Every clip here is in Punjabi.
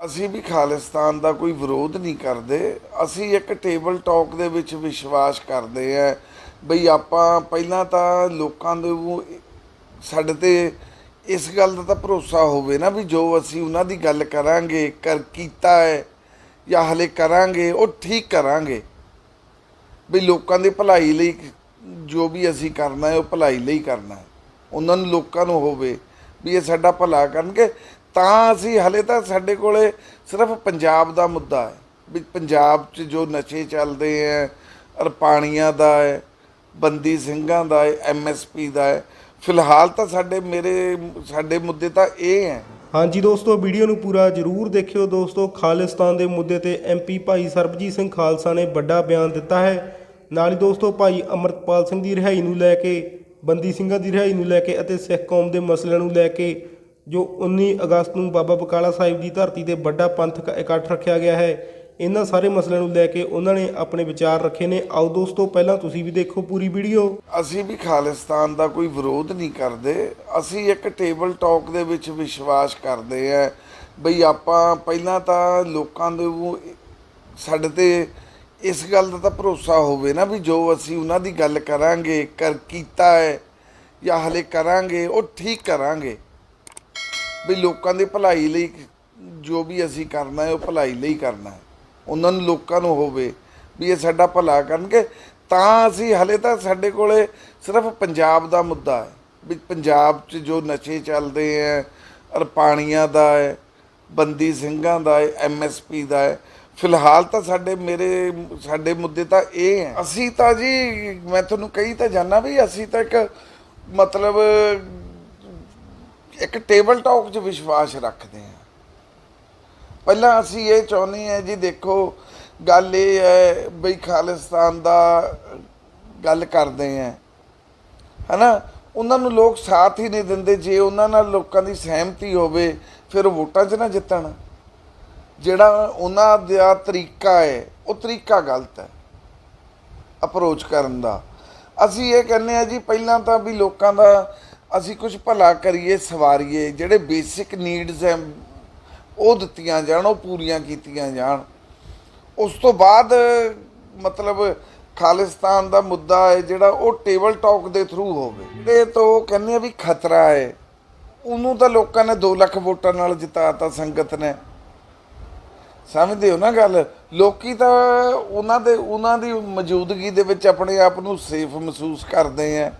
ਅਸੀਂ ਵੀ ਖਾਲਿਸਤਾਨ ਦਾ ਕੋਈ ਵਿਰੋਧ ਨਹੀਂ ਕਰਦੇ। ਅਸੀਂ ਇੱਕ ਟੇਬਲ ਟਾਕ ਦੇ ਵਿੱਚ ਵਿਸ਼ਵਾਸ ਕਰਦੇ ਆ ਬਈ ਆਪਾਂ ਪਹਿਲਾਂ ਤਾਂ ਲੋਕਾਂ ਦੇ ਸਾਡੇ ਤੇ ਇਸ ਗੱਲ ਦਾ ਤਾਂ ਭਰੋਸਾ ਹੋਵੇ ਨਾ ਵੀ ਜੋ ਅਸੀਂ ਉਹਨਾਂ ਦੀ ਗੱਲ ਕਰਾਂਗੇ, ਕਰ ਕੀਤਾ ਹੈ ਜਾਂ ਹਲੇ ਕਰਾਂਗੇ, ਉਹ ਠੀਕ ਕਰਾਂਗੇ। ਵੀ ਲੋਕਾਂ ਦੀ ਭਲਾਈ ਲਈ ਜੋ ਵੀ ਅਸੀਂ ਕਰਨਾ ਹੈ, ਉਹ ਭਲਾਈ ਲਈ ਕਰਨਾ ਹੈ। ਉਹਨਾਂ ਨੂੰ ਲੋਕਾਂ ਨੂੰ ਹੋਵੇ ਵੀ ਇਹ ਸਾਡਾ ਭਲਾ ਕਰਨਗੇ। ਤਾਂ ਅਸੀਂ ਹਲੇ ਤਾਂ ਸਾਡੇ ਕੋਲੇ ਸਿਰਫ ਪੰਜਾਬ ਦਾ ਮੁੱਦਾ ਹੈ, ਵੀ ਪੰਜਾਬ 'ਚ ਜੋ ਨਸ਼ੇ ਚੱਲਦੇ ਹੈ, ਅਰਪਾਣੀਆਂ ਦਾ ਹੈ, ਬੰਦੀ ਸਿੰਘਾਂ ਦਾ ਹੈ ਐਮਐਸਪੀ ਦਾ ਹੈ, ਫਿਲਹਾਲ ਤਾਂ ਸਾਡੇ ਮੇਰੇ, ਸਾਡੇ ਮੁੱਦੇ ਤਾਂ ਇਹ ਹੈ। ਹਾਂਜੀ ਦੋਸਤੋ, ਵੀਡੀਓ ਨੂੰ ਪੂਰਾ ਜਰੂਰ ਦੇਖਿਓ ਦੋਸਤੋ, ਖਾਲਿਸਤਾਨ ਦੇ ਮੁੱਦੇ ਤੇ ਐਮਪੀ ਭਾਈ ਸਰਬਜੀਤ ਸਿੰਘ ਖਾਲਸਾ ਨੇ ਵੱਡਾ ਬਿਆਨ ਦਿੱਤਾ ਹੈ। ਨਾਲ ਹੀ ਦੋਸਤੋ, ਭਾਈ ਅਮਰਤਪਾਲ ਸਿੰਘ ਦੀ ਰਿਹਾਈ ਨੂੰ ਲੈ ਕੇ, ਬੰਦੀ ਸਿੰਘਾਂ ਦੀ ਰਿਹਾਈ ਨੂੰ ਲੈ ਕੇ ਅਤੇ ਸਿੱਖ ਕੌਮ ਦੇ ਮਸਲਿਆਂ ਨੂੰ ਲੈ ਕੇ ਜੋ 19 ਅਗਸਤ ਨੂੰ ਬਾਬਾ ਬਕਾਲਾ ਸਾਹਿਬ ਦੀ ਧਰਤੀ ਤੇ ਵੱਡਾ ਪੰਥਕ ਇਕੱਠ ਰੱਖਿਆ ਗਿਆ ਹੈ। ਇਹਨਾਂ ਸਾਰੇ ਮਸਲਿਆਂ ਨੂੰ ਲੈ ਕੇ ਉਹਨਾਂ ਨੇ ਆਪਣੇ ਵਿਚਾਰ ਰੱਖੇ ਨੇ। ਆਓ ਦੋਸਤੋ, ਪਹਿਲਾਂ ਤੁਸੀਂ ਵੀ ਦੇਖੋ ਪੂਰੀ ਵੀਡੀਓ। ਅਸੀਂ ਵੀ ਖਾਲਿਸਤਾਨ ਦਾ ਕੋਈ ਵਿਰੋਧ ਨਹੀਂ ਕਰਦੇ। ਅਸੀਂ ਇੱਕ ਟੇਬਲ ਟਾਕ ਦੇ ਵਿੱਚ ਵਿਸ਼ਵਾਸ ਕਰਦੇ ਆ ਬਈ ਆਪਾਂ ਪਹਿਲਾਂ ਤਾਂ ਲੋਕਾਂ ਦੇ ਸਾਡੇ ਤੇ ਇਸ ਗੱਲ ਦਾ ਤਾਂ ਭਰੋਸਾ ਹੋਵੇ ਨਾ ਵੀ ਜੋ ਅਸੀਂ ਉਹਨਾਂ ਦੀ ਗੱਲ ਕਰਾਂਗੇ, ਕਰ, ਕੀਤਾ ਹੈ ਜਾਂ ਹਲੇ ਕਰਾਂਗੇ, ਉਹ ਠੀਕ ਕਰਾਂਗੇ। ਵੀ ਲੋਕਾਂ ਦੀ ਭਲਾਈ ਲਈ ਜੋ ਵੀ ਅਸੀਂ ਕਰਨਾ ਹੈ, ਉਹ ਭਲਾਈ ਲਈ ਕਰਨਾ ਹੈ। ਉਹਨਾਂ ਨੂੰ ਲੋਕਾਂ ਨੂੰ ਹੋਵੇ ਵੀ ਇਹ ਸਾਡਾ ਭਲਾ ਕਰਨਗੇ, ਤਾਂ ਅਸੀਂ ਹਲੇ ਤਾਂ ਸਾਡੇ ਕੋਲੇ ਸਿਰਫ ਪੰਜਾਬ ਦਾ ਮੁੱਦਾ ਹੈ। ਵੀ ਪੰਜਾਬ 'ਚ ਜੋ ਨਸ਼ੇ ਚੱਲਦੇ ਹੈ ਔਰ ਪਾਣੀਆਂ ਦਾ ਹੈ, ਬੰਦੀ ਸਿੰਘਾਂ ਦਾ ਹੈ ਐਮਐਸਪੀ ਦਾ ਹੈ, ਫਿਲਹਾਲ ਤਾਂ ਸਾਡੇ ਮੇਰੇ, ਸਾਡੇ ਮੁੱਦੇ ਤਾਂ ਇਹ ਹੈ। ਅਸੀਂ ਤਾਂ ਜੀ, ਮੈਂ ਤੁਹਾਨੂੰ ਕਹੀ ਤਾਂ ਜਾਣਾ ਵੀ ਅਸੀਂ ਤਾਂ ਇੱਕ ਮਤਲਬ ਇੱਕ ਟੇਬਲ ਟਾਕ 'ਚ ਵਿਸ਼ਵਾਸ ਰੱਖਦੇ ਹਾਂ। ਪਹਿਲਾਂ ਅਸੀਂ ਇਹ ਚਾਹੁੰਦੇ ਹਾਂ ਜੀ, ਦੇਖੋ, ਗੱਲ ਇਹ ਹੈ ਬਈ ਖਾਲਿਸਤਾਨ ਦਾ ਗੱਲ ਕਰਦੇ ਆ ਹਨਾ? ਉਹਨਾਂ ਨੂੰ ਲੋਕ ਸਾਥ ਹੀ ਨਹੀਂ ਦਿੰਦੇ। ਜੇ ਉਹਨਾਂ ਨਾਲ ਲੋਕਾਂ ਦੀ ਸਹਿਮਤੀ ਹੋਵੇ, ਫਿਰ ਉਹ ਵੋਟਾਂ 'ਚ ਨਾ ਜਿੱਤਣ। ਜਿਹੜਾ ਉਹਨਾਂ ਦਾ ਤਰੀਕਾ ਹੈ, ਉਹ ਤਰੀਕਾ ਗਲਤ ਹੈ ਅਪਰੋਚ ਕਰਨ ਦਾ। ਅਸੀਂ ਇਹ ਕਹਿੰਦੇ ਆ ਜੀ, ਪਹਿਲਾਂ ਤਾਂ ਵੀ ਲੋਕਾਂ ਦਾ ਅਸੀਂ ਕੁਝ ਭਲਾ ਕਰੀਏ, ਸਵਾਰੀਏ, ਜਿਹੜੇ ਬੇਸਿਕ ਨੀਡਸ ਹੈ, ਉਹ ਦਿੱਤੀਆਂ ਜਾਣ, ਉਹ ਪੂਰੀਆਂ ਕੀਤੀਆਂ ਜਾਣ। ਉਸ ਤੋਂ ਬਾਅਦ, ਮਤਲਬ ਖਾਲਿਸਤਾਨ ਦਾ ਮੁੱਦਾ ਹੈ ਜਿਹੜਾ ਉਹ ਟੇਬਲ ਟਾਕ ਦੇ ਥਰੂ ਹੋਵੇ। ਜਿਹੜੇ ਤੋਂ ਉਹ ਕਹਿੰਦੇ ਆ ਵੀ ਖਤਰਾ ਹੈ। ਉਹਨੂੰ ਤਾਂ ਲੋਕਾਂ ਨੇ 2 ਲੱਖ ਵੋਟਾਂ ਨਾਲ ਜਿਤਾਤਾ ਸੰਗਤ ਨੇ। ਸਮਝਦੇ ਹੋ ਨਾ ਗੱਲ? ਲੋਕੀ ਤਾਂ ਉਹਨਾਂ ਦੇ, ਉਹਨਾਂ ਦੀ ਮੌਜੂਦਗੀ ਦੇ ਵਿੱਚ ਆਪਣੇ ਆਪ ਨੂੰ ਸੇਫ ਮਹਿਸੂਸ ਕਰਦੇ ਆ।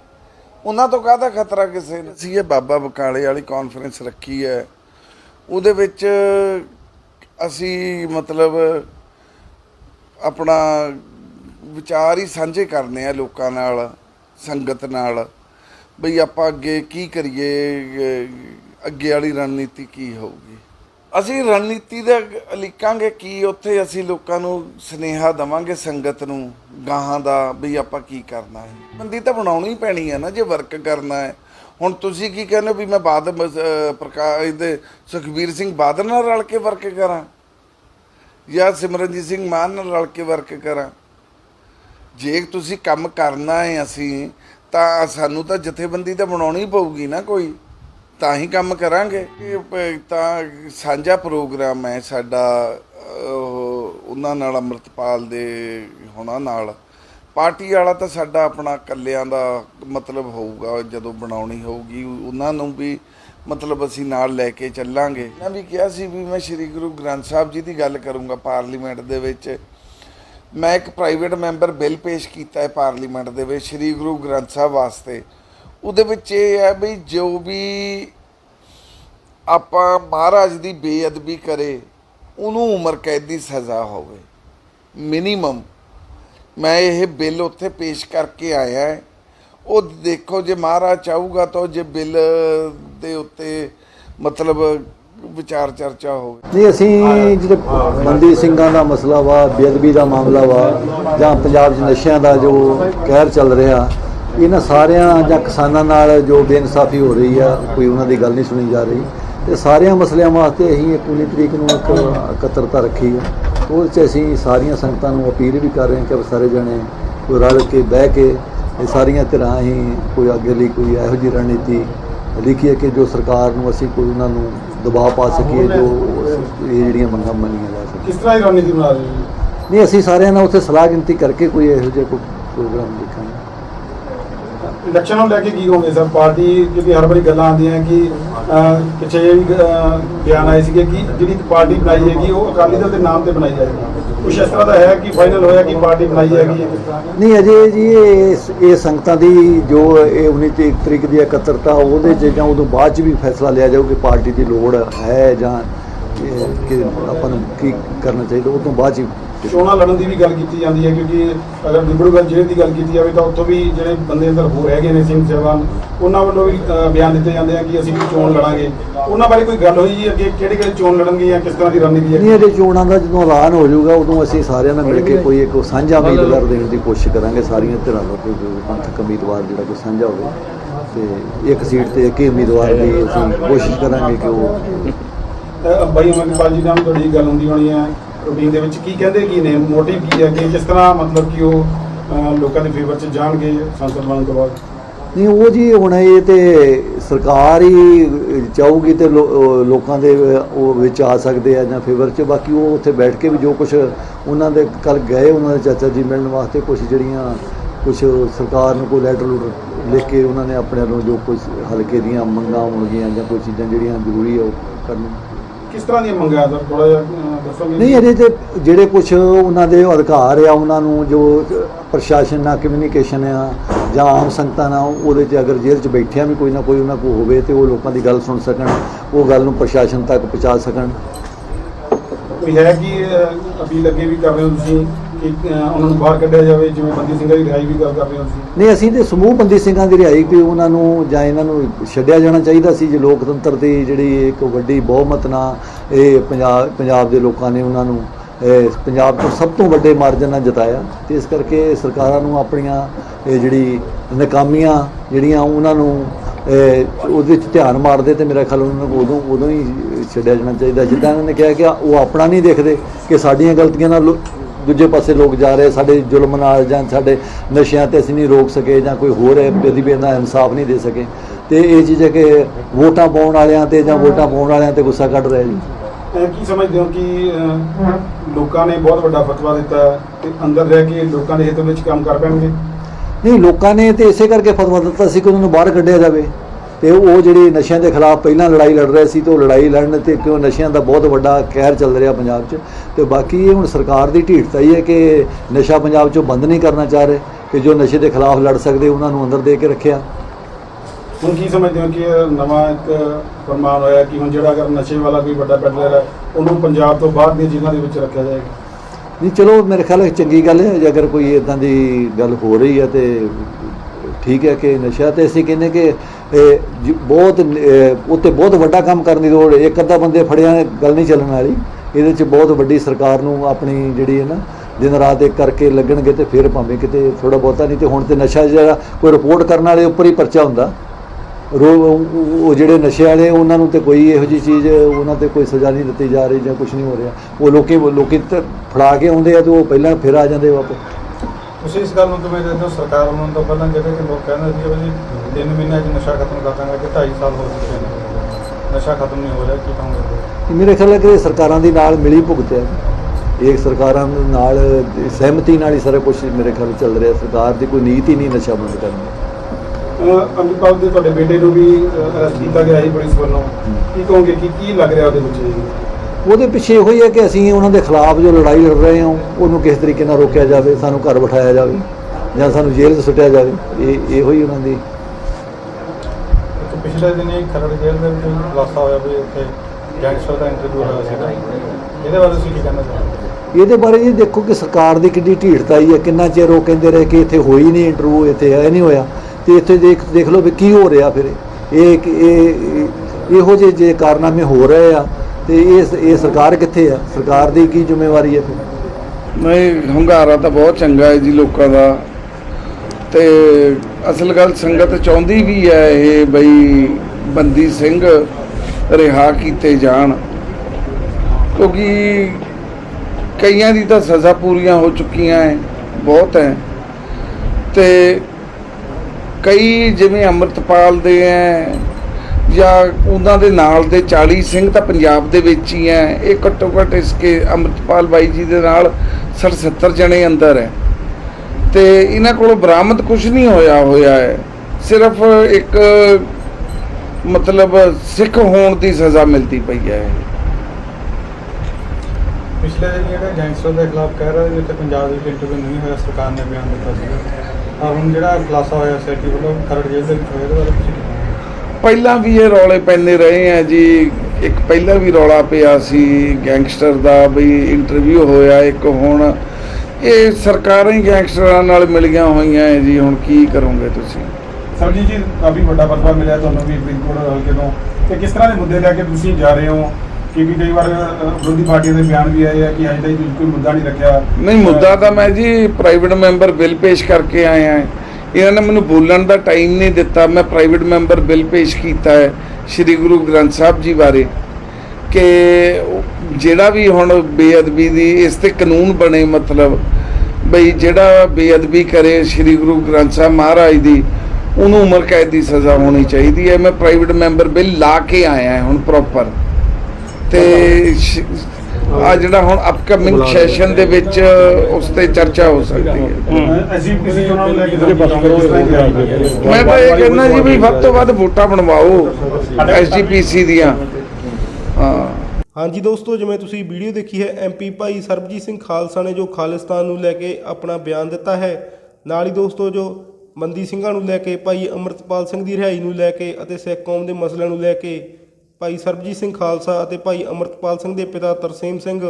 ਉਹਨਾਂ ਤੋਂ ਕਾਹਦਾ ਖਤਰਾ ਕਿਸੇ ਨੂੰ? ਅਸੀਂ ਇਹ ਬਾਬਾ ਬਕਾਲੇ ਵਾਲੀ ਕਾਨਫਰੰਸ ਰੱਖੀ ਹੈ। ਉਹਦੇ ਵਿੱਚ ਅਸੀਂ ਮਤਲਬ ਆਪਣਾ ਵਿਚਾਰ ਹੀ ਸਾਂਝੇ ਕਰਨੇ ਆ ਲੋਕਾਂ ਨਾਲ, ਸੰਗਤ ਨਾਲ, ਬਈ ਆਪਾਂ ਅੱਗੇ ਕੀ ਕਰੀਏ, ਅੱਗੇ ਵਾਲੀ ਰਣਨੀਤੀ ਕੀ ਹੋਊਗੀ। ਅਸੀਂ ਰਣਨੀਤੀ ਦਾ ਲਿਖਾਂਗੇ ਕੀ? ਉੱਥੇ ਅਸੀਂ ਲੋਕਾਂ ਨੂੰ ਸਨੇਹਾ ਦਵਾਂਗੇ ਸੰਗਤ ਨੂੰ, ਗਾਹਾਂ ਦਾ ਵੀ ਆਪਾਂ ਕੀ ਕਰਨਾ ਹੈ। ਬੰਦੀ ਤਾਂ ਬਣਾਉਣੀ ਪੈਣੀ ਹੈ ਨਾ, ਜੇ ਵਰਕ ਕਰਨਾ ਹੈ। ਹੁਣ ਤੁਸੀਂ ਕੀ ਕਹਿੰਦੇ ਹੋ ਵੀ ਮੈਂ ਬਾਦਲ ਪ੍ਰਕਾਸ਼ ਇਹਦੇ ਸੁਖਬੀਰ ਸਿੰਘ ਬਾਦਲ ਨਾਲ ਰਲ ਕੇ ਵਰਕ ਕਰਾਂ? ਜਾਂ ਸਿਮਰਨਜੀਤ ਸਿੰਘ ਮਾਨ ਨਾਲ ਰਲ ਕੇ ਵਰਕ ਕਰਾਂ? ਜੇ ਤੁਸੀਂ ਕੰਮ ਕਰਨਾ ਹੈ ਅਸੀਂ, ਤਾਂ ਸਾਨੂੰ ਤਾਂ ਜਥੇਬੰਦੀ ਤਾਂ ਬਣਾਉਣੀ ਪਊਗੀ ਨਾ ਕੋਈ। ਤਾਂ ਹੀ ਕੰਮ ਕਰਾਂਗੇ। ਇਹ ਤਾਂ ਸਾਂਝਾ ਪ੍ਰੋਗਰਾਮ ਹੈ ਸਾਡਾ ਉਹਨਾਂ ਨਾਲ, ਅੰਮ੍ਰਿਤਪਾਲ ਦੇ ਹੋਣਾ ਨਾਲ। ਪਾਰਟੀ ਵਾਲਾ ਤਾਂ ਸਾਡਾ ਆਪਣਾ ਕੱਲਿਆਂ ਦਾ ਮਤਲਬ ਹੋਊਗਾ, ਜਦੋਂ ਬਣਾਉਣੀ ਹੋਊਗੀ, ਉਹਨਾਂ ਨੂੰ ਵੀ ਮਤਲਬ ਅਸੀਂ ਨਾਲ ਲੈ ਕੇ ਚੱਲਾਂਗੇ। ਮੈਂ ਵੀ ਕਿਹਾ ਸੀ ਵੀ ਮੈਂ ਸ੍ਰੀ ਗੁਰੂ ਗ੍ਰੰਥ ਸਾਹਿਬ ਜੀ ਦੀ ਗੱਲ ਕਰੂੰਗਾ ਪਾਰਲੀਮੈਂਟ ਦੇ ਵਿੱਚ। ਮੈਂ ਇੱਕ ਪ੍ਰਾਈਵੇਟ ਮੈਂਬਰ ਬਿੱਲ ਪੇਸ਼ ਕੀਤਾ ਹੈ ਪਾਰਲੀਮੈਂਟ ਦੇ ਵਿੱਚ ਸ੍ਰੀ ਗੁਰੂ ਗ੍ਰੰਥ ਸਾਹਿਬ ਵਾਸਤੇ। ਉਹਦੇ ਵਿੱਚ ਇਹ ਹੈ ਵੀ ਜੋ ਵੀ ਆਪਾਂ ਮਹਾਰਾਜ ਦੀ ਬੇਅਦਬੀ ਕਰੇ, ਉਹਨੂੰ ਉਮਰ ਕੈਦ ਦੀ ਸਜ਼ਾ ਹੋਵੇ। ਮਿਨੀਮਮ ਮੈਂ ਇਹ ਬਿੱਲ ਉੱਥੇ ਪੇਸ਼ ਕਰਕੇ ਆਇਆ ਉਹ ਦੇਖੋ, ਜੇ ਮਹਾਰਾਜ ਚਾਹੂਗਾ ਤਾਂ ਜੇ ਬਿੱਲ ਦੇ ਉੱਤੇ ਮਤਲਬ ਵਿਚਾਰ ਚਰਚਾ ਹੋਵੇ। ਨਹੀਂ, ਅਸੀਂ ਜਿਹੜੇ ਬੰਦੀ ਸਿੰਘਾਂ ਦਾ ਮਸਲਾ ਵਾ, ਬੇਅਦਬੀ ਦਾ ਮਾਮਲਾ ਵਾ, ਜਾਂ ਪੰਜਾਬ 'ਚ ਨਸ਼ਿਆਂ ਦਾ ਜੋ ਕਹਿਰ ਚੱਲ ਰਿਹਾ ਇਹਨਾਂ ਸਾਰਿਆਂ ਜਾਂ ਕਿਸਾਨਾਂ ਨਾਲ ਜੋ ਬੇਇਨਸਾਫੀ ਹੋ ਰਹੀ ਆ ਕੋਈ ਉਹਨਾਂ ਦੀ ਗੱਲ ਨਹੀਂ ਸੁਣੀ ਜਾ ਰਹੀ। ਤੇ ਸਾਰਿਆਂ ਮਸਲਿਆਂ ਵਾਸਤੇ ਅਸੀਂ ਇੱਕ 19 ਤਰੀਕ ਨੂੰ ਇੱਕ ਇਕੱਤਰਤਾ ਰੱਖੀ ਆ। ਉਹਦੇ 'ਚ ਅਸੀਂ ਸਾਰੀਆਂ ਸੰਗਤਾਂ ਨੂੰ ਅਪੀਲ ਵੀ ਕਰ ਰਹੇ ਹਾਂ ਕਿ ਸਾਰੇ ਜਣੇ ਕੋਈ ਰਲ ਕੇ ਬਹਿ ਕੇ ਇਹ ਸਾਰੀਆਂ ਧਿਰਾਂ ਅਸੀਂ ਕੋਈ ਅੱਗੇ ਲਈ ਕੋਈ ਇਹੋ ਜਿਹੀ ਰਣਨੀਤੀ ਲਿਖੀਏ ਕਿ ਜੋ ਸਰਕਾਰ ਨੂੰ ਅਸੀਂ ਕੋਈ ਉਹਨਾਂ ਨੂੰ ਦਬਾਅ ਪਾ ਸਕੀਏ ਜੋ ਇਹ ਜਿਹੜੀਆਂ ਮੰਗਾਂ ਮੰਨੀਆਂ ਜਾ ਸਕਣ ਕਿਸ ਤਰ੍ਹਾਂ ਦੀ ਰਣਨੀਤੀ ਬਣਾ ਰਹੇ ਹੋ ਨਹੀਂ ਅਸੀਂ ਸਾਰਿਆਂ ਨਾਲ ਉੱਥੇ ਸਲਾਹ ਗਿਣਤੀ ਕਰਕੇ ਕੋਈ ਇਹੋ ਜਿਹਾ ਕੋਈ ਪ੍ਰੋਗਰਾਮ ਦੇਖਾਂਗੇ। ਇਲੈਕਸ਼ਨ ਨੂੰ ਲੈ ਕੇ ਕੀ ਕਹੋਗੇ ਸਰ? ਪਾਰਟੀ ਕਿਉਂਕਿ ਹਰ ਵਾਰੀ ਗੱਲਾਂ ਆਉਂਦੀਆਂ ਕਿ ਪਿੱਛੇ ਵੀ ਬਿਆਨ ਆਏ ਸੀਗੇ ਕਿ ਜਿਹੜੀ ਪਾਰਟੀ ਬਣਾਈ ਹੈਗੀ, ਉਹ ਅਕਾਲੀ ਦਲ ਦੇ ਨਾਮ ਤੇ ਬਣਾਈ ਜਾਏਗੀ। ਕੁਛ ਇਸ ਤਰ੍ਹਾਂ ਦਾ ਹੈ ਕਿ ਫਾਈਨਲ ਹੋਇਆ ਕਿ ਪਾਰਟੀ ਬਣਾਈ ਹੈਗੀ ਨਹੀਂ, ਅਜੇ ਜੀ, ਇਹ ਇਹ ਸੰਗਤਾਂ ਦੀ ਜੋ ਇਹ 19 ਤਰੀਕ ਦੀ ਇਕੱਤਰਤਾ, ਉਹਦੇ 'ਚ ਜਾਂ ਉਦੋਂ ਬਾਅਦ 'ਚ ਵੀ ਫੈਸਲਾ ਲਿਆ ਜਾਊ ਕਿ ਪਾਰਟੀ ਦੀ ਲੋੜ ਹੈ ਜਾਂ ਕਿ ਆਪਾਂ ਨੂੰ ਕੀ ਕਰਨਾ ਚਾਹੀਦਾ, ਉਹ ਤੋਂ ਬਾਅਦ 'ਚ ਚੋਣਾਂ ਲੜਨ ਦੀ ਵੀ ਗੱਲ ਕੀਤੀ ਜਾਂਦੀ ਹੈ ਕਿਉਂਕਿ ਅਗਰ ਡਿਬੜੂਗੜ੍ਹ ਜੇਲ੍ਹ ਦੀ ਗੱਲ ਕੀਤੀ ਜਾਵੇ ਤਾਂ ਉੱਥੋਂ ਵੀ ਜਿਹੜੇ ਬੰਦੇ ਅੰਦਰ ਹੋ ਰਹਿ ਗਏ ਨੇ ਸਿੰਘ ਸਾਹਿਬਾਨ ਉਹਨਾਂ ਵੱਲੋਂ ਵੀ ਬਿਆਨ ਦਿੱਤੇ ਜਾਂਦੇ ਆ ਕਿ ਅਸੀਂ ਵੀ ਚੋਣ ਲੜਾਂਗੇ। ਉਹਨਾਂ ਬਾਰੇ ਕੋਈ ਗੱਲ ਹੋਈ ਜੀ ਅੱਗੇ ਕਿਹੜੇ ਕਿਹੜੇ ਚੋਣ ਲੜਨਗੇ ਜਾਂ ਕਿਸ ਤਰ੍ਹਾਂ ਦੀ ਰਣਨੀਤੀ ਨਹੀਂ ਹੈ ਇਹਦੇ ਚੋਣਾਂ ਦਾ ਜਦੋਂ ਐਲਾਨ ਹੋ ਜਾਊਗਾ ਉਦੋਂ ਅਸੀਂ ਸਾਰਿਆਂ ਨਾਲ ਮਿਲ ਕੇ ਕੋਈ ਇੱਕ ਸਾਂਝਾ ਉਮੀਦਵਾਰ ਦੇਣ ਦੀ ਕੋਸ਼ਿਸ਼ ਕਰਾਂਗੇ। ਸਾਰੀਆਂ ਧਿਰਾਂ ਦਾ ਕੋਈ ਪੰਥਕ ਉਮੀਦਵਾਰ ਜਿਹੜਾ ਕੋਈ ਸਾਂਝਾ ਹੋਵੇ। ਤੇ ਇੱਕ ਸੀਟ ਤੇ ਇੱਕ ਹੀ ਉਮੀਦਵਾਰ ਦੀ ਅਸੀਂ ਕੋਸ਼ਿਸ਼ ਕਰਾਂਗੇ ਕਿ ਉਹ ਬਾਈ ਅਮਰਪਾਲ ਜੀ ਨਾਲ ਤੁਹਾਡੀ ਗੱਲ ਹੁੰਦੀ ਹੋਣੀ ਹੈ। ਰੂਟੀਨ ਦੇ ਵਿੱਚ ਕੀ ਕਹਿੰਦੇ ਕੀ ਨੇ ਮੋਟਿਵ ਕੀ ਹੈ ਕਿ ਕਿਸ ਤਰ੍ਹਾਂ ਮਤਲਬ ਕਿ ਉਹ ਅਹ, ਲੋਕਾਂ ਦੇ ਫੇਵਰ 'ਚ ਜਾਣਗੇ ਸੰਸਦ ਬਣਨ ਤੋਂ ਬਾਅਦ? ਨਹੀਂ ਉਹ ਜੀ ਹੁਣ ਇਹ ਤੇ ਸਰਕਾਰ ਹੀ ਚਾਹੂਗੀ ਤੇ ਲੋ- ਅਹ ਲੋਕਾਂ ਦੇ ਉਹ ਵਿੱਚ ਆ ਸਕਦੇ ਆ ਜਾਂ ਫੇਵਰ 'ਚ। ਬਾਕੀ ਉਹ ਉੱਥੇ ਬੈਠ ਕੇ ਵੀ ਜੋ ਕੁਝ ਉਹਨਾਂ ਦੇ ਕੱਲ ਗਏ ਉਹਨਾਂ ਦੇ ਚਾਚਾ ਜੀ ਮਿਲਣ ਵਾਸਤੇ ਕੁਝ ਜਿਹੜੀਆਂ ਕੁਝ ਸਰਕਾਰ ਨੂੰ ਕੋਈ ਲੈਟਰ ਲੂਟਰ ਲਿਖ ਕੇ ਉਹਨਾਂ ਨੇ ਆਪਣੇ ਵੱਲੋਂ ਜੋ ਕੁਝ ਹਲਕੇ ਦੀਆਂ ਮੰਗਾਂ ਹੋਣਗੀਆਂ ਜਾਂ ਕੋਈ ਚੀਜ਼ਾਂ ਜਿਹੜੀਆਂ ਜ਼ਰੂਰੀ ਆ ਉਹ ਕਰਨ ਕਿਸ ਤਰ੍ਹਾਂ ਦੀਆਂ ਮੰਗਾਂ ਸਰ ਥੋੜਾ ਜਿਹਾ ਦੱਸੋਗੇ? ਨਹੀਂ ਅਜੇ ਤੇ ਜਿਹੜੇ ਕੁਝ ਉਹਨਾਂ ਦੇ ਅਧਿਕਾਰ ਆ ਉਹਨਾਂ ਨੂੰ ਜੋ ਪ੍ਰਸ਼ਾਸਨ ਨਾਲ ਕਮਿਊਨੀਕੇਸ਼ਨ ਆ ਜਾਂ ਆਮ ਸੰਗਤਾਂ ਨਾਲ ਉਹਦੇ 'ਚ ਅਗਰ ਜੇਲ੍ਹ 'ਚ ਬੈਠਿਆਂ ਵੀ ਕੋਈ ਨਾ ਕੋਈ ਉਹਨਾਂ ਕੋਲ ਹੋਵੇ ਤੇ ਉਹ ਲੋਕਾਂ ਦੀ ਗੱਲ ਸੁਣ ਸਕਣ ਉਹ ਗੱਲ ਨੂੰ ਪ੍ਰਸ਼ਾਸਨ ਤੱਕ ਪਹੁੰਚਾ ਸਕਣ। ਕੋਈ ਹੈ ਕਿ ਅਪੀਲ ਅੱਗੇ ਵੀ ਕਰ ਰਹੇ ਹੋ ਤੁਸੀਂ? ਕਿ ਉਹਨਾਂ ਨੂੰ ਬਾਹਰ ਕੱਢਿਆ ਜਾਵੇ, ਜਿਵੇਂ ਬੰਦੀ ਸਿੰਘਾਂ ਦੀ ਰਿਹਾਈ ਵੀ ਗੱਲ ਕਰ ਰਹੇ ਹੋ ਤੁਸੀਂ ਨਹੀਂ, ਅਸੀਂ ਤੇ ਸਮੂਹ ਬੰਦੀ ਸਿੰਘਾਂ ਦੀ ਰਿਹਾਈ ਕਿ ਉਹਨਾਂ ਨੂੰ ਜਾਂ ਇਹਨਾਂ ਨੂੰ ਛੱਡਿਆ ਜਾਣਾ ਚਾਹੀਦਾ ਸੀ, ਜੇ ਲੋਕਤੰਤਰ ਦੀ ਜਿਹੜੀ ਇੱਕ ਵੱਡੀ ਬਹੁਮਤ ਨਾਲ ਇਹ ਪੰਜਾਬ ਪੰਜਾਬ ਦੇ ਲੋਕਾਂ ਨੇ ਉਹਨਾਂ ਨੂੰ ਪੰਜਾਬ ਤੋਂ ਸਭ ਤੋਂ ਵੱਡੇ ਮਾਰਜਨ ਨਾਲ ਜਿਤਾਇਆ। ਤੇ ਇਸ ਕਰਕੇ ਸਰਕਾਰਾਂ ਨੂੰ ਆਪਣੀਆਂ ਇਹ ਜਿਹੜੀ ਨਕਾਮੀਆਂ ਜਿਹੜੀਆਂ ਉਹਨਾਂ ਨੂੰ ਉਹਦੇ ਵਿੱਚ ਧਿਆਨ ਮਾਰਦੇ ਤੇ ਮੇਰਾ ਖਿਆਲ ਉਹਨਾਂ ਨੂੰ ਉਦੋਂ ਉਦੋਂ ਹੀ ਛੱਡਿਆ ਜਾਣਾ ਚਾਹੀਦਾ। ਜਿੱਦਾਂ ਉਹਨਾਂ ਨੇ ਕਿਹਾ ਕਿ ਉਹ ਆਪਣਾ ਨਹੀਂ ਦੇਖਦੇ ਕਿ ਸਾਡੀਆਂ ਗਲਤੀਆਂ ਨਾਲ ਦੂਜੇ ਪਾਸੇ ਲੋਕ ਜਾ ਰਹੇ ਸਾਡੇ ਜ਼ੁਲਮ ਨਾਲ ਜਾਂ ਸਾਡੇ ਨਸ਼ਿਆਂ ਤੇ ਅਸੀਂ ਨਹੀਂ ਰੋਕ ਸਕੇ ਜਾਂ ਕੋਈ ਹੋਰ ਹੈ ਬੇਦੀ ਦਾ ਇਨਸਾਫ ਨਹੀਂ ਦੇ ਸਕੇ। ਤੇ ਇਹ ਚੀਜ਼ ਹੈ ਕਿ ਵੋਟਾਂ ਪਾਉਣ ਵਾਲਿਆਂ ਤੇ ਜਾਂ ਵੋਟਾਂ ਪਾਉਣ ਵਾਲਿਆਂ ਤੇ ਗੁੱਸਾ ਕੱਢ ਰਿਹਾ ਜੀ। ਕੀ ਸਮਝਦੇ ਹੋ ਕਿ ਲੋਕਾਂ ਨੇ ਬਹੁਤ ਵੱਡਾ ਫਤਵਾ ਦਿੱਤਾ ਤੇ ਅੰਦਰ ਰਹਿ ਕੇ ਲੋਕਾਂ ਦੇ ਹਿੱਤ ਵਿੱਚ ਕੰਮ ਕਰ ਪੈਣਗੇ? ਨਹੀਂ ਲੋਕਾਂ ਨੇ ਤੇ ਇਸੇ ਕਰਕੇ ਫਤਵਾ ਦਿੱਤਾ ਸੀ ਕਿ ਉਹਨਾਂ ਨੂੰ ਬਾਹਰ ਕੱਢਿਆ ਜਾਵੇ। ਤੇ ਉਹ ਜਿਹੜੇ ਨਸ਼ਿਆਂ ਦੇ ਖਿਲਾਫ ਪਹਿਲਾਂ ਲੜਾਈ ਲੜ ਰਹੇ ਸੀ ਤੇ ਉਹ ਲੜਾਈ ਲੜਨ ਤੇ ਕਿਉਂ ਨਸ਼ਿਆਂ ਦਾ ਬਹੁਤ ਵੱਡਾ ਕਹਿਰ ਚੱਲ ਰਿਹਾ ਪੰਜਾਬ 'ਚ। ਤੇ ਬਾਕੀ ਇਹ ਹੁਣ ਸਰਕਾਰ ਦੀ ਢੀਠਤਾ ਹੀ ਹੈ ਕਿ ਨਸ਼ਾ ਪੰਜਾਬ 'ਚੋਂ ਬੰਦ ਨਹੀਂ ਕਰਨਾ ਚਾਹ ਰਹੇ ਕਿ ਜੋ ਨਸ਼ੇ ਦੇ ਖਿਲਾਫ ਲੜ ਸਕਦੇ ਉਹਨਾਂ ਨੂੰ ਅੰਦਰ ਦੇ ਕੇ ਰੱਖਿਆ। ਹੁਣ ਕੀ ਸਮਝਦੇ ਹੋ ਕਿ ਨਵਾਂ ਇੱਕ ਫਰਮਾਨ ਹੋਇਆ ਕਿ ਹੁਣ ਜਿਹੜਾ ਅਗਰ ਨਸ਼ੇ ਵਾਲਾ ਕੋਈ ਵੱਡਾ ਪੈਡਲਰ ਹੈ ਉਹਨੂੰ ਪੰਜਾਬ ਤੋਂ ਬਾਹਰ ਦੀਆਂ ਜ਼ਿਲ੍ਹਾ ਦੇ ਵਿੱਚ ਰੱਖਿਆ ਜਾਏਗਾ? ਨਹੀਂ ਚਲੋ ਮੇਰੇ ਖਿਆਲ ਹੈ ਚੰਗੀ ਗੱਲ ਹੈ ਜੇ ਅਗਰ ਕੋਈ ਇਦਾਂ ਦੀ ਗੱਲ ਹੋ ਰਹੀ ਹੈ ਤੇ ਠੀਕ ਹੈ ਕਿ ਨਸ਼ਾ ਤੇ ਅਸੀਂ ਕਹਿੰਦੇ ਕਿ ਇਹ ਜ- ਬਹੁਤ ਅਹ, ਉੱਤੇ ਬਹੁਤ ਵੱਡਾ ਕੰਮ ਕਰਨ ਦੀ ਲੋੜ ਇੱਕ ਅੱਧਾ ਬੰਦੇ ਫੜਿਆ ਗੱਲ ਨਹੀਂ ਚੱਲਣ ਵਾਲੀ। ਇਹਦੇ 'ਚ ਬਹੁਤ ਵੱਡੀ ਸਰਕਾਰ ਨੂੰ ਆਪਣੀ ਜਿਹੜੀ ਹੈ ਨਾ ਦਿਨ ਰਾਤ ਇੱਕ ਕਰਕੇ ਲੱਗਣਗੇ ਤੇ ਫਿਰ ਭਾਵੇਂ ਕਿਤੇ ਥੋੜਾ ਬਹੁਤਾ ਨਹੀਂ ਤੇ ਹੁਣ ਤੇ ਨਸ਼ਾ ਜਿਹੜਾ ਕੋਈ ਰਿਪੋਰਟ ਕਰਨ ਵਾਲੇ ਉੱਪਰ ਹੀ ਪਰਚਾ ਹੁੰਦਾ। ਰੋ ਉਹ ਜਿਹੜੇ ਨਸ਼ੇ ਵਾਲੇ ਉਹਨਾਂ ਨੂੰ ਤੇ ਕੋਈ ਇਹੋ ਜਿਹੀ ਚੀਜ਼ ਉਹਨਾਂ ਤੇ ਕੋਈ ਸਜ਼ਾ ਨਹੀਂ ਦਿੱਤੀ ਜਾ ਰਹੀ ਜਾਂ ਕੁਝ ਨਹੀਂ ਹੋ ਰਿਹਾ। ਉਹ ਲੋਕੀ ਲੋਕੀ ਫੜਾ ਕੇ ਆਉਂਦੇ ਆ ਤੇ ਉਹ ਪਹਿਲਾਂ ਫਿਰ ਆ ਜਾਂਦੇ ਵਾਪਸ। ਤੁਸੀਂ ਇਸ ਗੱਲ ਨੂੰ ਕਿਵੇਂ ਦੇਖਦੇ ਹੋ? ਸਰਕਾਰ ਬਣਨ ਤੋਂ ਪਹਿਲਾਂ ਜਿਹੜੇ ਕਿ ਲੋਕ ਕਹਿੰਦੇ ਸੀ ਵੀ ਤਿੰਨ ਮਹੀਨਿਆਂ 'ਚ ਨਸ਼ਾ ਖਤਮ ਕਰ ਦਾਂਗੇ ਕਿ 2.5 ਸਾਲ ਹੋ ਚੁੱਕੇ ਨੇ ਨਸ਼ਾ ਖਤਮ ਨਹੀਂ ਹੋ ਰਿਹਾ ਕੀ ਕਹੋਗੇ? ਮੇਰੇ ਖਿਆਲ ਹੈ ਕਿ ਸਰਕਾਰਾਂ ਦੀ ਨਾਲ ਮਿਲੀ ਭੁਗਤ ਹੈ। ਇਹ ਸਰਕਾਰਾਂ ਨਾਲ ਸਹਿਮਤੀ ਨਾਲ ਹੀ ਸਾਰਾ ਕੁਝ ਮੇਰੇ ਖਿਆਲ ਚੱਲ ਰਿਹਾ। ਸਰਕਾਰ ਦੀ ਕੋਈ ਨੀਤੀ ਨਹੀਂ ਨਸ਼ਾ ਬੰਦ ਕਰਨ ਦੀ। ਅੰਮ੍ਰਿਤਪਾਲ ਦੇ ਤੁਹਾਡੇ ਬੇਟੇ ਨੂੰ ਵੀ ਅਰੈਸਟ ਕੀਤਾ ਗਿਆ ਸੀ ਪੁਲਿਸ ਵੱਲੋਂ। ਕੀ ਕਹੋਗੇ ਕਿ ਕੀ ਲੱਗ ਰਿਹਾ ਉਹਦੇ ਵਿੱਚ? ਉਹਦੇ ਪਿੱਛੇ ਇਹੋ ਹੀ ਹੈ ਕਿ ਅਸੀਂ ਉਹਨਾਂ ਦੇ ਖਿਲਾਫ ਜੋ ਲੜਾਈ ਲੜ ਰਹੇ ਹਾਂ ਉਹਨੂੰ ਕਿਸ ਤਰੀਕੇ ਨਾਲ ਰੋਕਿਆ ਜਾਵੇ ਸਾਨੂੰ ਘਰ ਬਿਠਾਇਆ ਜਾਵੇ ਜਾਂ ਸਾਨੂੰ ਜੇਲ੍ਹ 'ਚ ਸੁੱਟਿਆ ਜਾਵੇ ਇਹ ਇਹੋ ਹੀ ਉਹਨਾਂ ਦੀ ਪਿਛਲੇ ਦਿਨੀ ਖਰੜ ਜੇਲ੍ਹ ਦੇ ਵਿੱਚ ਖੁਲਾਸਾ ਹੋਇਆ ਵੀ ਉੱਥੇ ਗੈਂਗਸਟਰ ਦਾ ਇੰਟਰਵਿਊ ਹੋਇਆ ਸੀਗਾ। ਇਹਦੇ ਬਾਰੇ ਤੁਸੀਂ ਕੀ ਕਹਿਣਾ ਚਾਹੁੰਦੇ ਇਹਦੇ ਬਾਰੇ ਇਹ ਦੇਖੋ ਕਿ ਸਰਕਾਰ ਦੀ ਕਿੰਨੀ ਢੀਠਤਾਈ ਹੈ ਕਿੰਨਾ ਚਿਰ ਉਹ ਕਹਿੰਦੇ ਰਹੇ ਕਿ ਇੱਥੇ ਹੋਈ ਨਹੀਂ ਇੰਟਰਵਿਊ ਇੱਥੇ ਇਹ ਨਹੀਂ ਹੋਇਆ ਤੇ ਇੱਥੇ ਦੇਖ ਦੇਖ ਲਓ ਵੀ ਕੀ ਹੋ ਰਿਹਾ ਫਿਰ। ਇਹ ਇਹ- ਇਹੋ ਜਿਹੇ ਜੇ ਕਾਰਨਾਮੇ ਹੋ ਰਹੇ ਆ ਤੇ ਇਹ ਇਹ ਸਰਕਾਰ ਕਿੱਥੇ ਆ? ਸਰਕਾਰ ਦੀ ਕੀ ਜ਼ਿੰਮੇਵਾਰੀ ਹੈ ਫਿਰ ਨਹੀਂ ਹੰਗਾਰਾ ਤਾਂ ਬਹੁਤ ਚੰਗਾ ਹੈ ਜੀ ਲੋਕਾਂ ਦਾ। ਤੇ ਅਸਲ ਗੱਲ ਸੰਗਤ ਚਾਹੁੰਦੀ ਵੀ ਹੈ ਇਹ ਬਈ ਬੰਦੀ ਸਿੰਘ ਰਿਹਾ ਕੀਤੇ ਜਾਣ। ਕਿਉਂਕਿ ਕਈਆਂ ਦੀ ਤਾਂ ਸਜ਼ਾ ਪੂਰੀਆਂ ਹੋ ਚੁੱਕੀਆਂ ਹੈ, ਬਹੁਤ ਹੈ। ਤੇ ਕਈ ਜਿਵੇਂ ਅੰਮ੍ਰਿਤਪਾਲ ਦੇ ਹੈ ਜਾਂ ਉਹਨਾਂ ਦੇ ਨਾਲ ਦੇ 40 ਸਿੰਘ ਤਾਂ ਪੰਜਾਬ ਦੇ ਵਿੱਚ ਹੀ ਹੈ। ਇਹ ਘੱਟੋ ਘੱਟ ਇਸ ਕੇ ਅੰਮ੍ਰਿਤਪਾਲ ਬਾਈ ਜੀ ਦੇ ਨਾਲ 60 70 ਜਣੇ ਅੰਦਰ ਹੈ। ਤੇ ਇਹਨਾਂ ਕੋਲੋਂ ਬਰਾਮਦ ਕੁਝ ਨਹੀਂ ਹੋਇਆ ਹੋਇਆ ਹੈ। ਸਿਰਫ ਇੱਕ ਮਤਲਬ ਸਿੱਖ ਹੋਣ ਦੀ ਸਜ਼ਾ ਮਿਲਦੀ ਪਈ ਹੈ। ਪਿਛਲੇ ਦਿਨ ਜਿਹੜਾ ਗੈਂਗਸਟਰ ਦੇ ਖਿਲਾਫ ਕਹਿ ਰਹੇ ਜਿੱਥੇ ਪੰਜਾਬ ਦੇ ਵਿੱਚ ਇੰਟਰਵਿਊ ਨਹੀਂ ਹੋਇਆ, ਸਰਕਾਰ ਨੇ ਬਿਆਨ ਦਿੱਤਾ ਸੀ ਹੁਣ ਜਿਹੜਾ ਖੁਲਾਸਾ ਹੋਇਆ ਸੈਟੀ ਵੱਲੋਂ, ਖਰੜ ਜੇਲ੍ਹ ਦੇ ਵਿੱਚ ਹੋਇਆ, ਇਹਦੇ ਬਾਰੇ ਪਹਿਲਾਂ ਵੀ ਇਹ ਰੌਲੇ ਪੈਂਦੇ ਰਹੇ ਆ ਜੀ। ਇੱਕ ਪਹਿਲਾਂ ਵੀ ਰੌਲਾ ਪਿਆ ਸੀ ਗੈਂਗਸਟਰ ਦਾ ਬਈ ਇੰਟਰਵਿਊ ਹੋਇਆ ਇੱਕ ਹੁਣ ਇਹ ਸਰਕਾਰਾਂ ਹੀ ਗੈਂਗਸਟਰਾਂ ਨਾਲ ਮਿਲੀਆਂ ਹੋਈਆਂ ਹੈ ਜੀ ਹੁਣ ਕੀ ਕਰੋਗੇ ਤੁਸੀਂ? ਸਰਜੀ ਜੀ ਕਾਫੀ ਵੱਡਾ ਪਰਚਾ ਮਿਲਿਆ ਤੁਹਾਨੂੰ ਵੀ ਫਰੀਦਕੋਟ ਹਲਕੇ ਤੋਂ ਤੇ ਕਿਸ ਤਰ੍ਹਾਂ ਦੇ ਮੁੱਦੇ ਲੈ ਕੇ ਤੁਸੀਂ ਜਾ ਰਹੇ ਹੋ? ਕਿਉਂਕਿ ਕਈ ਵਾਰ ਵਿਰੋਧੀ ਪਾਰਟੀਆਂ ਦੇ ਬਿਆਨ ਵੀ ਆਏ ਆ ਕਿ ਅਜੇ ਤੱਕ ਕੋਈ ਮੁੱਦਾ ਨਹੀਂ ਰੱਖਿਆ। ਨਹੀਂ ਮੁੱਦਾ ਤਾਂ ਮੈਂ ਜੀ ਪ੍ਰਾਈਵੇਟ ਮੈਂਬਰ ਬਿੱਲ ਪੇਸ਼ ਕਰਕੇ ਆਇਆ ਹਾਂ ਇਹਨਾਂ ਨੇ ਮੈਨੂੰ ਬੋਲਣ ਦਾ ਟਾਈਮ ਨਹੀਂ ਦਿੱਤਾ। ਮੈਂ ਪ੍ਰਾਈਵੇਟ ਮੈਂਬਰ ਬਿੱਲ ਪੇਸ਼ ਕੀਤਾ ਹੈ ਸ੍ਰੀ ਗੁਰੂ ਗ੍ਰੰਥ ਸਾਹਿਬ ਜੀ ਬਾਰੇ ਕਿ ਜਿਹੜਾ ਵੀ ਹੁਣ ਬੇਅਦਬੀ ਦੀ ਇਸ ਤੇ ਕਾਨੂੰਨ ਬਣੇ ਮਤਲਬ ਬਈ ਜਿਹੜਾ ਬੇਅਦਬੀ ਕਰੇ ਸ੍ਰੀ ਗੁਰੂ ਗ੍ਰੰਥ ਸਾਹਿਬ ਮਹਾਰਾਜ ਦੀ ਉਹਨੂੰ ਉਮਰ ਕੈਦ ਦੀ ਸਜ਼ਾ ਹੋਣੀ ਚਾਹੀਦੀ ਹੈ। ਮੈਂ ਪ੍ਰਾਈਵੇਟ ਮੈਂਬਰ ਬਿੱਲ ਲਾ ਕੇ ਆਇਆ ਹਾਂ ਹੁਣ ਪ੍ਰੋਪਰ ਤੇ ਆ ਜਿਹੜਾ ਹੁਣ ਅਪਕਮਿੰਗ ਸੈਸ਼ਨ ਦੇ ਵਿੱਚ ਉਸ ਤੇ ਚਰਚਾ ਹੋ ਸਕਦੀ ਹੈ। ਅਸੀਂ ਕਿਸੇ ਚੋਣਾਂ ਨੂੰ ਲੈ ਕੇ? ਮੈਂ ਤਾਂ ਇਹ ਕਹਿੰਦਾ ਜੀ ਵੀ ਵੱਧ ਤੋਂ ਵੱਧ ਵੋਟਾਂ ਬਣਵਾਓ ਐਸਜੀਪੀਸੀ ਦੀਆਂ। ਹਾਂ। ਹਾਂਜੀ ਦੋਸਤੋ ਜਿਵੇਂ ਤੁਸੀਂ ਵੀਡੀਓ ਦੇਖੀ ਹੈ ਐਮਪੀ ਭਾਈ ਸਰਬਜੀਤ ਸਿੰਘ ਖਾਲਸਾ ਨੇ ਜੋ ਖਾਲਿਸਤਾਨ ਨੂੰ ਲੈ ਕੇ ਆਪਣਾ ਬਿਆਨ ਦਿੱਤਾ ਹੈ ਨਾਲ ਹੀ ਦੋਸਤੋ ਜੋ ਬੰਦੀ ਸਿੰਘਾਂ ਨੂੰ ਲੈ ਕੇ ਭਾਈ ਅਮਰਤਪਾਲ ਸਿੰਘ ਦੀ ਰਿਹਾਈ ਨੂੰ ਲੈ ਕੇ ਅਤੇ ਸਿੱਖ ਕੌਮ ਦੇ ਮਸਲਿਆਂ ਨੂੰ ਲੈ ਕੇ ਭਾਈ ਸਰਬਜੀਤ ਸਿੰਘ ਖਾਲਸਾ ਅਤੇ ਭਾਈ ਅਮਰਤਪਾਲ ਸਿੰਘ ਦੇ ਪਿਤਾ ਤਰਸੇਮ ਸਿੰਘ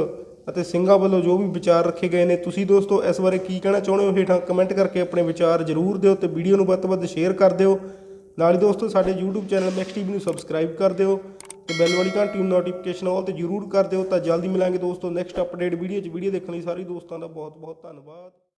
ਅਤੇ ਸਿੰਘਾਂ ਵੱਲੋਂ ਜੋ ਵੀ ਵਿਚਾਰ ਰੱਖੇ ਗਏ ਨੇ, ਤੁਸੀਂ ਦੋਸਤੋ ਇਸ ਬਾਰੇ ਕੀ ਕਹਿਣਾ ਚਾਹੁੰਦੇ ਹੋ? ਹੇਠਾਂ ਕਮੈਂਟ ਕਰਕੇ ਆਪਣੇ ਵਿਚਾਰ ਜ਼ਰੂਰ ਦਿਓ ਤੇ ਵੀਡੀਓ ਨੂੰ ਵੱਧ ਤੋਂ ਵੱਧ ਸ਼ੇਅਰ ਕਰ ਦਿਓ। ਨਾਲ ਹੀ ਦੋਸਤੋ, ਸਾਡੇ YouTube ਚੈਨਲ ਮੈਕਸ ਟੀਵੀ ਨੂੰ ਸਬਸਕ੍ਰਾਈਬ ਕਰ ਦਿਓ ਤੇ ਬੈਲ ਵਾਲੀ ਘੰਟੀ ਨੂੰ ਨੋਟੀਫਿਕੇਸ਼ਨ ਆਲ ਤੇ ਜ਼ਰੂਰ ਕਰ ਦਿਓ। ਤਾਂ ਜਲਦੀ ਮਿਲਾਂਗੇ ਦੋਸਤੋ ਨੈਕਸਟ ਅਪਡੇਟ ਵੀਡੀਓ 'ਚ। ਵੀਡੀਓ ਦੇਖਣ ਲਈ ਸਾਰੇ ਦੋਸਤਾਂ ਦਾ ਬਹੁਤ ਬਹੁਤ ਧੰਨਵਾਦ।